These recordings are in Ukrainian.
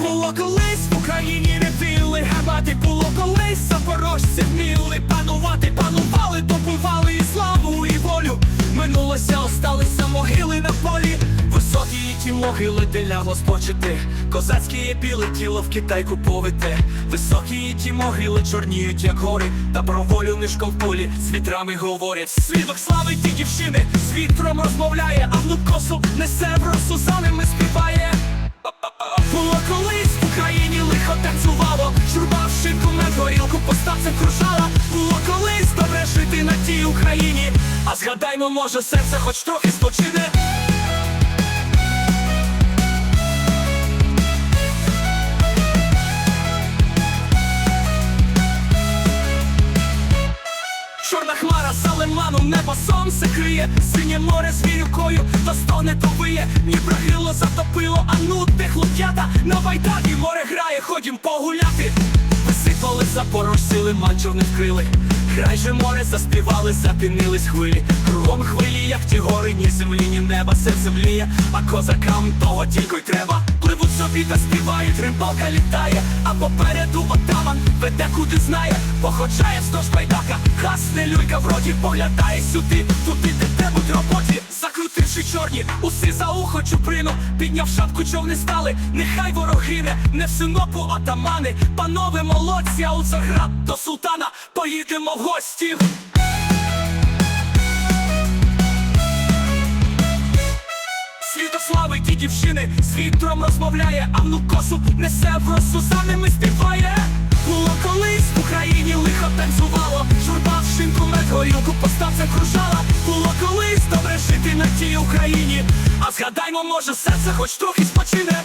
Було колись в Україні не вили гармати, було колись запорожці вміли. Панувати, Високі і ті могили, де лягло спочити. Козацьке є біле тіло в Китай куповите. Високі ті могили чорніють, як гори. Та про волю нишко в полі з вітрами говорять. Свідок слави ті дівчини з вітром розмовляє, а внук косу несе в росу за ними співає. Було колись в Україні лихо танцювало, журба в шинку мед горілку поставцем кружала. Було колись добре жити на тій Україні. А згадаймо, може, серце хоч трохи спочине. За лиманом, небо сонце криє, синє море з вірюкою, то стоне, то виє, ні брагило затопило, а ну де хлоп'ята на байдакі море грає, ходім погуляти. Висипали запорожці, лиман чорне вкрили. Край же море заспівали, запінились хвилі. Кругом хвилі, як ті гори, ні землі, ні неба, серце мліє, а козакам того тільки й треба. Пливуть собі та співають, рибалка літає, а попереду отаман веде куди знає, походжає вздовж байдака, гасне люлька вроді поглядає сюди, туди, де тебуть роботі, закрутивши чорні, уси за ухо чуприну, підняв шапку, човни стали, нехай ворогине, не в синопу отамани, панове молодці, а у Заград до султана поїдемо в гості. Світослави ті дівчини з вітром розмовляє, а внук косу несе в росу, за ними співає. Було колись в Україні лихо танцювало, в шинку мед кружала. Було колись добре жити на тій Україні. А згадаймо, може, серце хоч трохи спочине.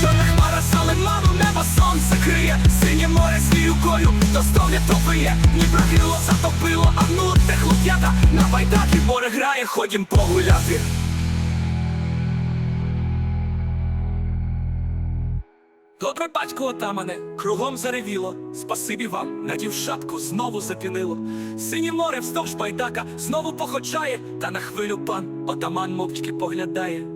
Чорна хмара за лиманом, небо сонце криє, синє море з віюкою, то стовне то виє, ні брагило затопило, а ну те хлоп'ята на байдаки море грає, ходім погуляти. Добре батько отамане, кругом заревіло, спасибі вам, надів шапку, знову запінило. Синє море вздовж байдака знову похочає, та на хвилю пан отаман мовчки поглядає.